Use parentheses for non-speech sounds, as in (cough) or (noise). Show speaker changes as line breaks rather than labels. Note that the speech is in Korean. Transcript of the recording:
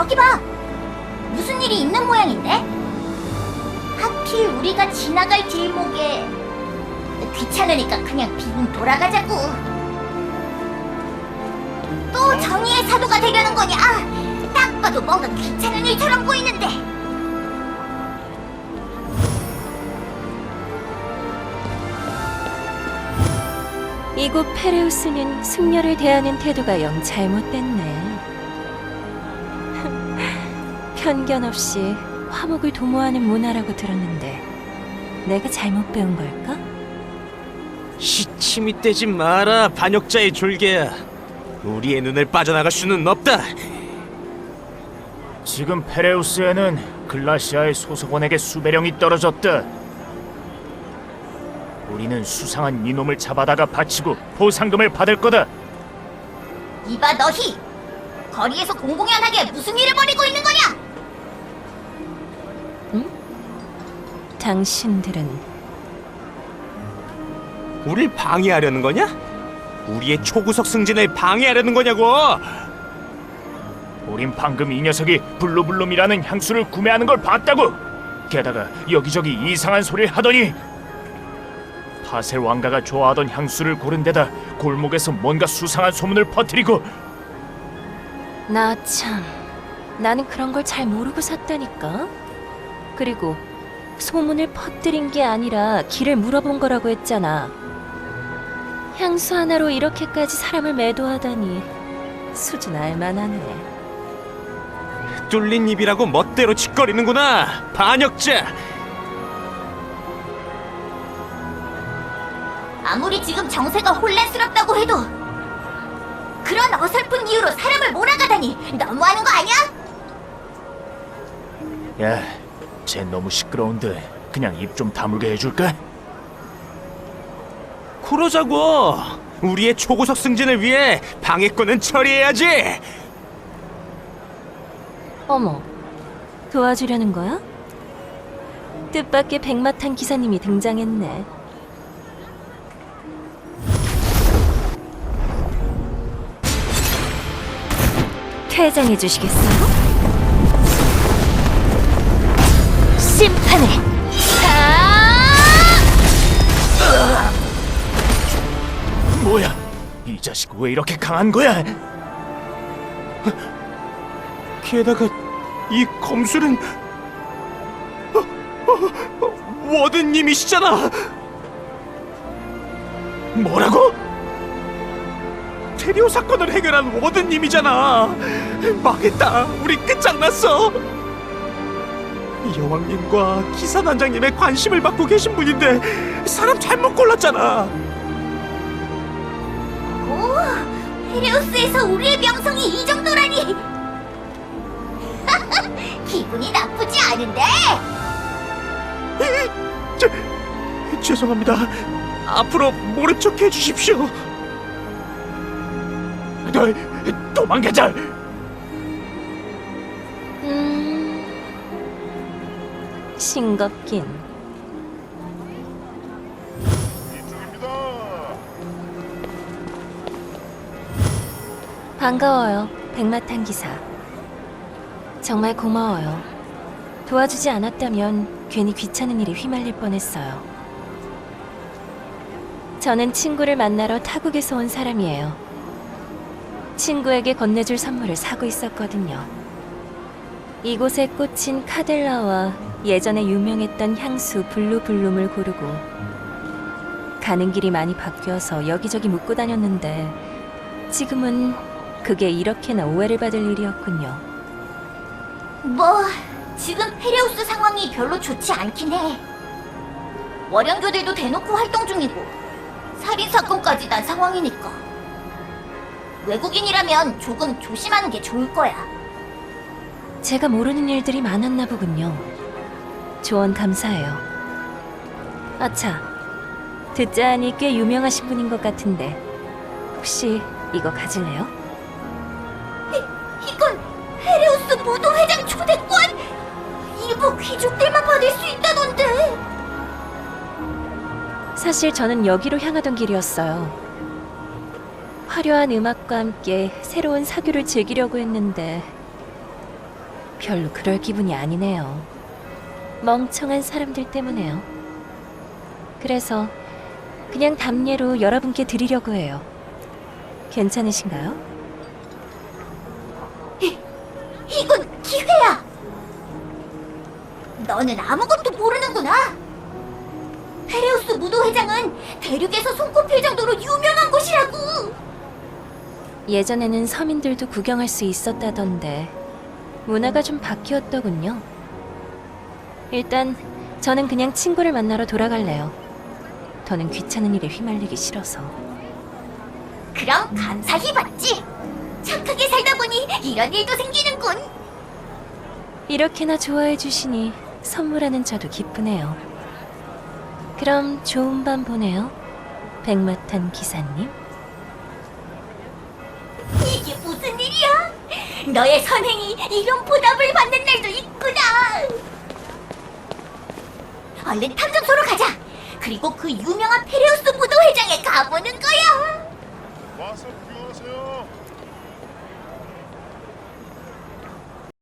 저기 봐. 무슨 일이 있는 모양인데? 하필 우리가 지나갈 길목에 귀찮으니까 그냥 빙 돌아가자고. 또 정의의 사도가 되려는 거냐? 아, 딱 봐도 뭔가 귀찮은 일처럼 보이는데.
이곳 페레우스는 승려를 대하는 태도가 영 잘못됐네. 편견 없이 화목을 도모하는 문화라고 들었는데 내가 잘못 배운 걸까?
시침이 떼지 마라 반역자의 졸개야 우리의 눈을 빠져나갈 수는 없다
지금 페레우스에는 글라시아의 소속원에게 수배령이 떨어졌다. 우리는 수상한 이놈을 잡아다가 바치고 보상금을 받을 거다.
이봐 너희. 거리에서 공공연하게 무슨 일을 벌이고 있는 거냐?
당신들은
우릴 방해하려는 거냐? 우리의 초구석 승진을 방해하려는 거냐고
우린 방금 이 녀석이 블루블룸이라는 향수를 구매하는 걸 봤다고. 게다가 여기저기 이상한 소리를 하더니 파셀 왕가가 좋아하던 향수를 고른 데다 골목에서 뭔가 수상한 소문을 퍼뜨리고
나 참 나는 그런 걸 잘 모르고 샀다니까. 그리고 소문을 퍼뜨린 게 아니라 길을 물어본 거라고 했잖아. 향수 하나로 이렇게까지 사람을 매도하다니 수준 알만하네.
뚫린 입이라고 멋대로 짓거리는구나 반역자
아무리 지금 정세가 혼란스럽다고 해도 그런 어설픈 이유로 사람을 몰아가다니 너무하는 거 아니야?
야, 쟤 너무 시끄러운데 그냥 입 좀 다물게 해줄까?
그러자고 우리의 초구석 승진을 위해 방해권은 처리해야지
어머, 도와주려는 거야? 뜻밖의 백마탄 기사님이 등장했네. 퇴장해 주시겠어요? 심판을!
뭐야? 이 자식 왜 이렇게 강한 거야?
게다가 이 검술은 워든님이시잖아
뭐라고?
테리오 사건을 해결한 워든님이잖아 망했다 우리 끝장났어 여왕님과 기사단장님의 관심을 받고 계신 분인데 사람 잘못 골랐잖아.
오, 헤레우스에서 우리의 명성이 이 정도라니. (laughs) 기분이 나쁘지 않은데.
죄, 죄송합니다. 앞으로 모른 척 해주십시오.
너, 도망가자!
싱겁긴. 반가워요, 백마탄 기사. 정말 고마워요. 도와주지 않았다면 괜히 귀찮은 일에 휘말릴 뻔했어요. 저는 친구를 만나러 타국에서 온 사람이에요. 친구에게 건네줄 선물을 사고 있었거든요. 이곳에 꽂힌 카델라와 예전에 유명했던 향수 블루블룸을 고르고 가는 길이 많이 바뀌어서 여기저기 묻고 다녔는데 지금은 그게 이렇게나 오해를 받을 일이었군요.
뭐 지금 헤레우스 상황이 별로 좋지 않긴 해. 월영교들도 대놓고 활동 중이고 살인 사건까지 난 상황이니까. 외국인이라면 조금 조심하는 게 좋을 거야
제가 모르는 일들이 많았나 보군요. 조언 감사해요. 아차, 듣자 하니 꽤 유명하신 분인 것 같은데 혹시 이거 가질래요?
이건 헤레우스 무도회장 초대권! 일부 귀족들만 받을 수 있다던데!
사실 저는 여기로 향하던 길이었어요. 화려한 음악과 함께 새로운 사교를 즐기려고 했는데 별로 그럴 기분이 아니네요. 멍청한 사람들 때문에요. 그래서 그냥 담례로 여러분께 드리려고 해요. 괜찮으신가요?
이건 기회야. 너는 아무것도 모르는구나. 페레우스 무도회장은 대륙에서 손꼽힐 정도로 유명한 곳이라고.
예전에는 서민들도 구경할 수 있었다던데 문화가 좀 바뀌었더군요. 일단 저는 그냥 친구를 만나러 돌아갈래요. 더는 귀찮은 일에 휘말리기 싫어서.
그럼 감사히 받지. 착하게 살다 보니 이런 일도 생기는군.
이렇게나 좋아해 주시니 선물하는 저도 기쁘네요. 그럼 좋은 밤 보내요. 백마탄 기사님.
이게 무슨 일이야? 너의 선행이 이런 보답을 받는 날도 있구나. 얼른 탐정소로 가자. 그리고 그 유명한 페레우스 무도 회장에 가보는 거야.
와서 그